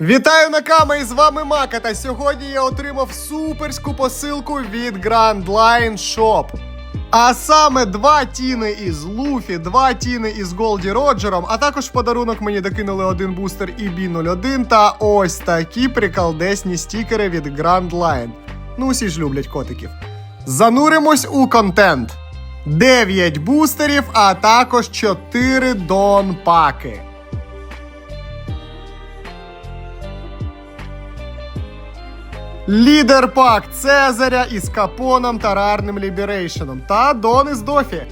Вітаю Накама і з вами Мака. Та сьогодні я отримав суперську посилку від Grand Line Shop. А саме два тіни із Луфі, два тіни із Голді Роджером, а також в подарунок мені докинули один бустер EB01 та ось такі приколдесні стікери від Grand Line. Ну, усі ж люблять котиків. Зануримось у контент. 9 бустерів, а також 4 дон Лідер пак Цезаря із Капоном та рарним Ліберейшеном та Дон із Дофі.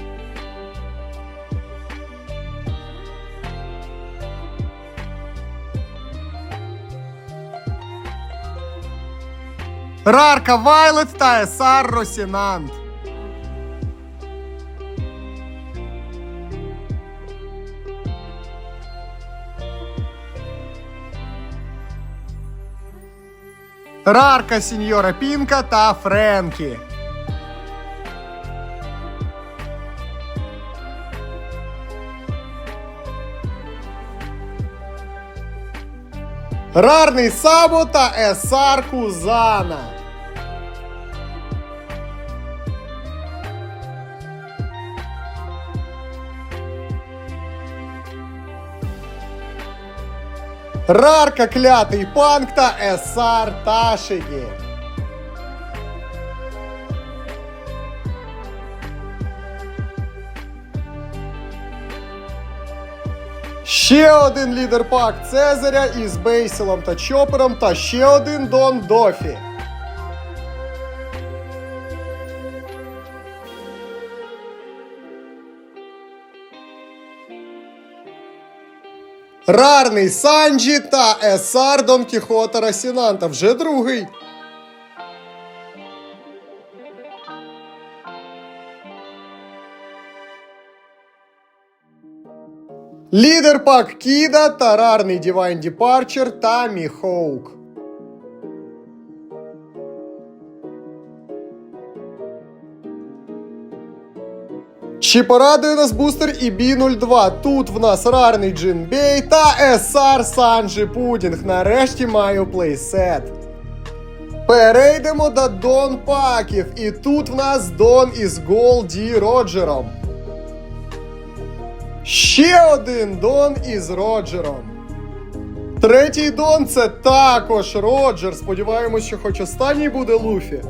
Рарка Вайлет та Есар Росінант. Рарка Сіньора Пінка та Френкі. Рарний Сабо та Есар Кузана. Рарка клятий панк та Есар Ташигі. Ще один лідер пак Цезаря із Бейсілом та Чопером та ще один Дон Дофі. Рарний Санджі та Есар Дон Кіхота Росінанта. Вже другий. Лідер пак Кіда та рарний Дівайн Діпарчер та Міхоук. Чи порадує нас бустер EB02? Тут в нас рарний Джин Бей та SR Санджі Пудінг. Нарешті маю плейсет. Перейдемо до Дон паків. І тут в нас Дон із Голді Роджером. Ще один Дон із Роджером. Третій Дон це також Роджер. Сподіваємось, що хоч останній буде Луфі.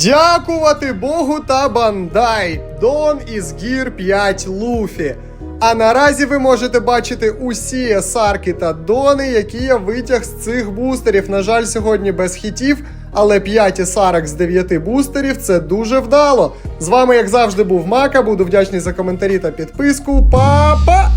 Дякувати Богу та Бандай. Дон із Гір 5 Луфі. А наразі ви можете бачити усі есарки та дони, які я витяг з цих бустерів. На жаль, сьогодні без хітів, але 5 есарок з 9 бустерів це дуже вдало. З вами, як завжди, був Мака. Буду вдячний за коментарі та підписку. Па-па!